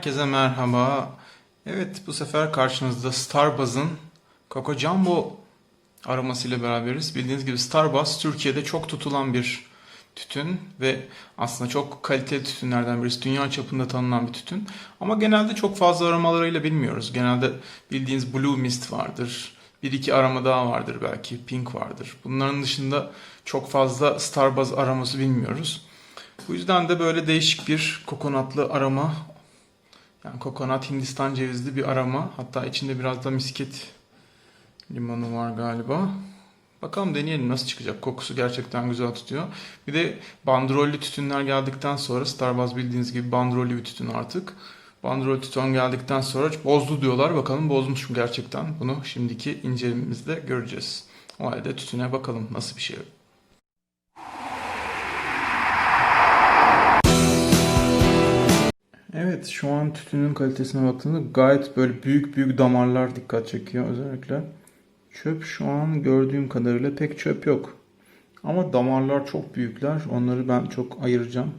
Herkese merhaba. Evet bu sefer karşınızda Starbuzz'ın Coco Jumbo aromasıyla beraberiz. Bildiğiniz gibi Starbuzz Türkiye'de çok tutulan bir tütün ve aslında çok kaliteli tütünlerden birisi. Dünya çapında tanınan bir tütün. Ama genelde çok fazla aromalarıyla bilmiyoruz. Genelde bildiğiniz Blue Mist vardır. Bir iki aroma daha vardır belki. Pink vardır. Bunların dışında çok fazla Starbuzz aroması bilmiyoruz. Bu yüzden de böyle değişik bir kokonatlı aroma yani kokonat Hindistan cevizli bir aroma. Hatta içinde biraz da misket limonu var galiba. Bakalım deneyelim nasıl çıkacak. Kokusu gerçekten güzel tutuyor. Bir de bandrollü tütünler geldikten sonra Starbuzz bildiğiniz gibi bandrollü bir tütün artık. Bandrol tütün geldikten sonra bozdu diyorlar. Bakalım bozmuş mu gerçekten? Bunu şimdiki incelememizde göreceğiz. O halde tütüne bakalım nasıl bir şey. Evet şu an tütünün kalitesine baktığımda gayet böyle büyük büyük damarlar dikkat çekiyor özellikle. Çöp şu an gördüğüm kadarıyla pek çöp yok. Ama damarlar çok büyükler. Onları ben çok ayıracağım.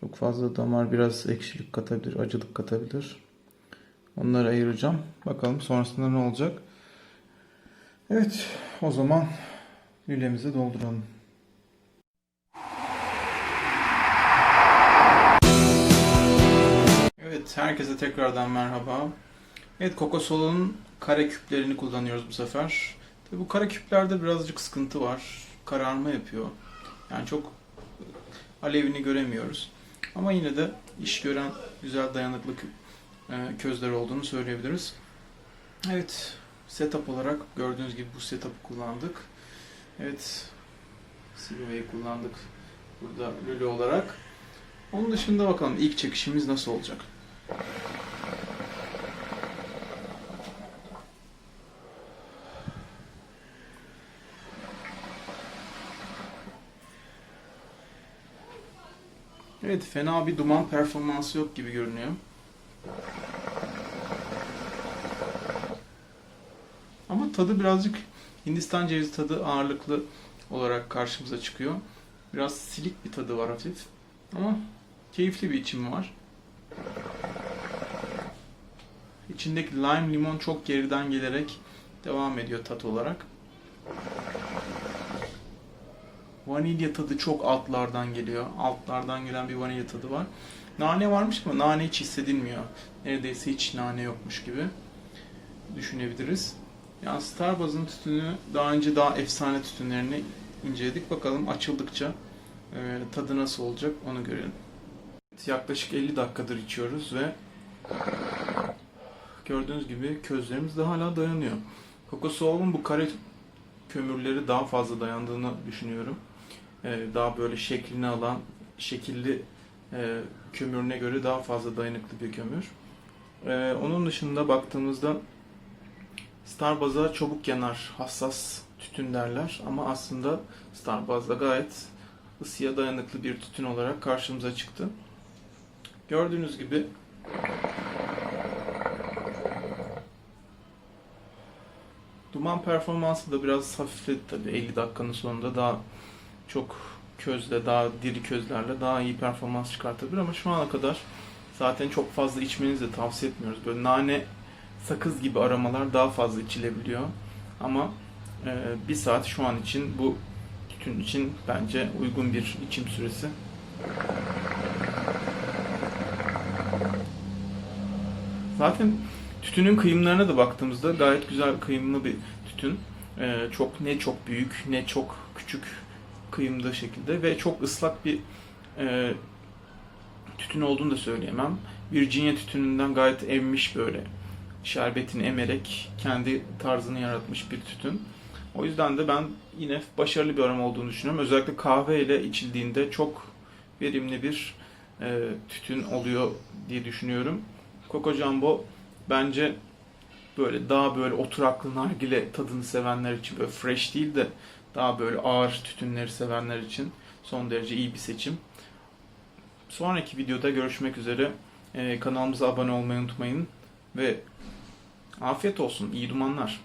Çok fazla damar biraz ekşilik katabilir, acılık katabilir. Onları ayıracağım. Bakalım sonrasında ne olacak. Evet o zaman lülemizi dolduralım. Herkese tekrardan merhaba. Evet, Coca-Cola'nın kare küplerini kullanıyoruz bu sefer. Tabii bu kare küplerde birazcık sıkıntı var. Kararma yapıyor. Yani çok alevini göremiyoruz. Ama yine de iş gören güzel dayanıklı e, közler olduğunu söyleyebiliriz. Evet, setup olarak gördüğünüz gibi bu setup'ı kullandık. Evet, Silva'yı kullandık burada lülü olarak. Onun dışında bakalım ilk çekişimiz nasıl olacak. Evet fena bir duman performansı yok gibi görünüyor. Ama tadı birazcık Hindistan cevizi tadı ağırlıklı olarak karşımıza çıkıyor. Biraz silik bir tadı var hafif. Ama keyifli bir içimi var. İçindeki lime limon çok geriden gelerek devam ediyor tat olarak. Vanilya tadı çok altlardan geliyor. Altlardan gelen bir vanilya tadı var. Nane varmış ama nane hiç hissedilmiyor. Neredeyse hiç nane yokmuş gibi düşünebiliriz. Yani Starbuzz'ın tütünü daha önce daha efsane tütünlerini inceledik. Bakalım açıldıkça e, tadı nasıl olacak onu görelim. Yaklaşık 50 dakikadır içiyoruz ve gördüğünüz gibi közlerimiz de hala dayanıyor. Coca-Cola'nın bu kare kömürleri daha fazla dayandığını düşünüyorum. Ee, daha böyle şeklini alan, şekilli e, kömürüne göre daha fazla dayanıklı bir kömür. Ee, onun dışında baktığımızda Starbuzz'a çabuk yanar, hassas tütün derler ama aslında Starbuzz'da gayet ısıya dayanıklı bir tütün olarak karşımıza çıktı. Gördüğünüz gibi duman performansı da biraz hafifledi tabii 50 dakikanın sonunda daha çok közle, daha diri közlerle daha iyi performans çıkartabilir ama şu ana kadar zaten çok fazla içmenizi de tavsiye etmiyoruz. Böyle nane, sakız gibi aromalar daha fazla içilebiliyor. Ama e, bir saat şu an için bu tütün için bence uygun bir içim süresi. Zaten tütünün kıyımlarına da baktığımızda gayet güzel kıyımlı bir tütün. Ee, çok ne çok büyük ne çok küçük kıyımda şekilde ve çok ıslak bir e, tütün olduğunu da söyleyemem. Virginia tütününden gayet emmiş böyle şerbetini emerek kendi tarzını yaratmış bir tütün. O yüzden de ben yine başarılı bir aroma olduğunu düşünüyorum. Özellikle kahve ile içildiğinde çok verimli bir e, tütün oluyor diye düşünüyorum. Coco Jumbo bence böyle daha böyle oturaklı nargile tadını sevenler için böyle fresh değil de daha böyle ağır tütünleri sevenler için son derece iyi bir seçim. Sonraki videoda görüşmek üzere. Ee, kanalımıza abone olmayı unutmayın ve afiyet olsun. İyi dumanlar.